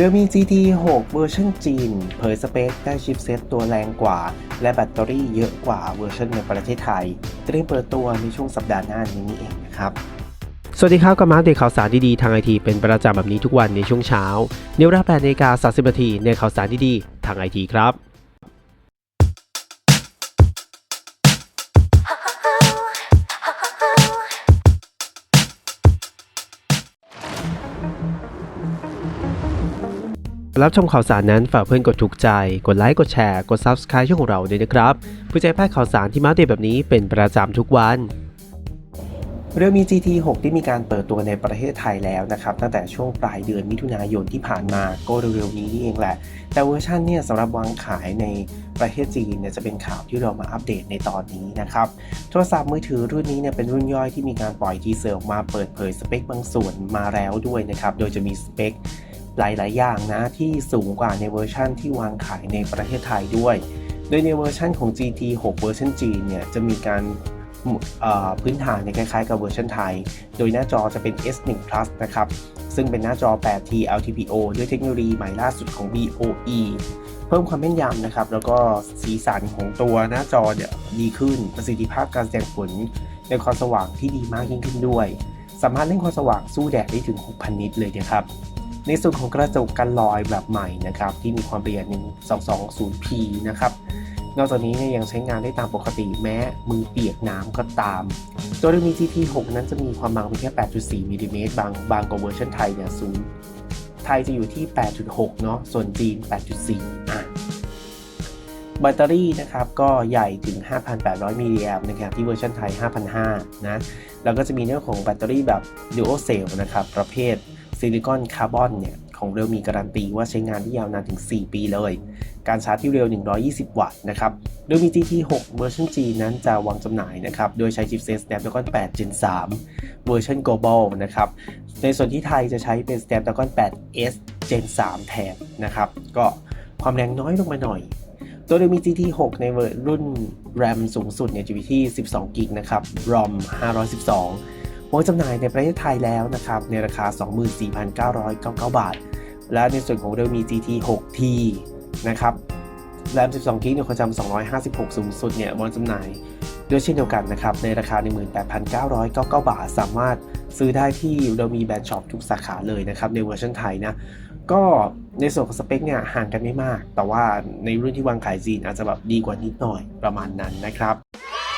เดือมี GT 6 เวอร์ชันจีน เผยสเปคได้ชิปเซตตัวแรงกว่า และแบตเตอรี่เยอะกว่าเวอร์ชันในประเทศไทยเตรียมเปิดตัวในช่วงสัปดาห์หน้านี้นี่เองนะครับสวัสดีครับกับมาอัปเดตข่าวสารดีๆ ทางไอทีเป็นประจำแบบนี้ทุกวันในช่วงเช้า เนวราแปนาฬิกา30นาทีในข่าวสารดีๆ ทางไอทีครับ รับชมข่าวสารนั้นฝากเพื่อนกดถูกใจ กดไลค์ กดแชร์ กด Subscribe ช่องของเราด้วยนะครับเพื่อจะพลาดข่าวสารที่มาเดตแบบนี้เป็นประจำทุกวัน เรือมี GT 6 ที่มีการเปิดตัวในประเทศไทยแล้วนะครับ ตั้งแต่ช่วงปลายเดือนมิถุนายนที่ผ่านมาก็เร็วๆนี้นี่เองแหละ แต่เวอร์ชันเนี่ยสำหรับวางขายในประเทศจีนเนี่ยจะเป็นข่าวที่เรามาอัปเดตในตอนนี้นะครับ โทรศัพท์มือถือรุ่นนี้เนี่ยเป็นรุ่นย่อยที่มีการปล่อยทีเซอร์ออกมาเปิดเผยสเปคบางส่วนมาแล้วด้วยนะครับ โดยจะมีสเปค หลาย ๆ อย่างนะที่สูงกว่าในเวอร์ชันที่วางขายในประเทศไทยด้วย โดยในเวอร์ชันของ GT 6 เวอร์ชันจีนเนี่ยจะมีการพื้นฐานในยคล้าย ๆ กับเวอร์ชันไทย โดยหน้าจอจะเป็น S1 Plus นะครับ ซึ่งเป็นหน้าจอ 8T LTPO ด้วยเทคโนโลยีใหม่ล่าสุดของ BOE เพิ่มความแม่นยำนะครับ แล้วก็สีสันของตัวหน้าจอเนี่ยดีขึ้น ประสิทธิภาพการแสดงผลในความสว่างที่ดีมากยิ่งขึ้นด้วย สามารถเล่นความสว่างสู้แดดได้ถึง 6,000 นิตเลยนะครับ ในส่วนของกระจกกันรอยแบบใหม่นะครับที่มีความละเอียด 1220p นะครับนอกจากนี้เนี่ยยังใช้งานได้ตามปกติแม้มือเปียกน้ำก็ตาม ตัวรื่องมี GT 6 นั้นจะมีความบางเพียงแค่ 8.4มิลลิเมตรบางบางกว่าเวอร์ชันไทยเนี่ยศูนย์ไทยจะอยู่ที่ 8.6 เนาะส่วนจีน 8.4 อะแบตเตอรี่นะครับก็ใหญ่ถึง 5,800มิลลิแอมป์นะครับที่เวอร์ชันไทย 5,500นะแล้วก็จะมีเรื่องของแบตเตอรี่แบบ Dual Cell นะครับประเภท ซิลิคอนคาร์บอนเนี่ยของเร l มีการันตีว่าใช้งานได้ยาวนานถึง 4 ปีเลย การชาร์จที่เร็ว 120 วัตต์นะครับโดยมี GT 6 เวอร์ชัน G นั้นจะวางจำหน่ายนะครับ โดยใช้ชิปเซ็ต Snapdragon 8 Gen 3 เวอร์ชัน Global นะครับ ในส่วนที่ไทยจะใช้เป็น Snapdragon 8 S Gen 3 แทนนะครับ ก็ความแรงน้อยลงมาหน่อย ตัวเดิมมี GT 6 ในเวอร์รุ่น RAM สูงสุดเนี่ยจะอยู่ที่ 12 กิกนะครับ ROM 512 วางจำหน่ายในประเทศไทยแล้วนะครับในราคา 24,999 บาท และในส่วนของเดิมมี GT 6T นะครับแรม 12 กิกเนี่ยความจำ256 สูงสุดเนี่ยวางจำหน่ายด้วยเช่นเดียวกันนะครับในราคา 18,999 บาท สามารถซื้อได้ที่เรามีแบรนด์ช็อปทุกสาขาเลยนะครับในเวอร์ชันไทยนะก็ในส่วนของสเปคเนี่ยห่างกันไม่มาก แต่ว่าในรุ่นที่วางขายจีนอาจจะแบบดีกว่านิดหน่อยประมาณนั้นนะครับ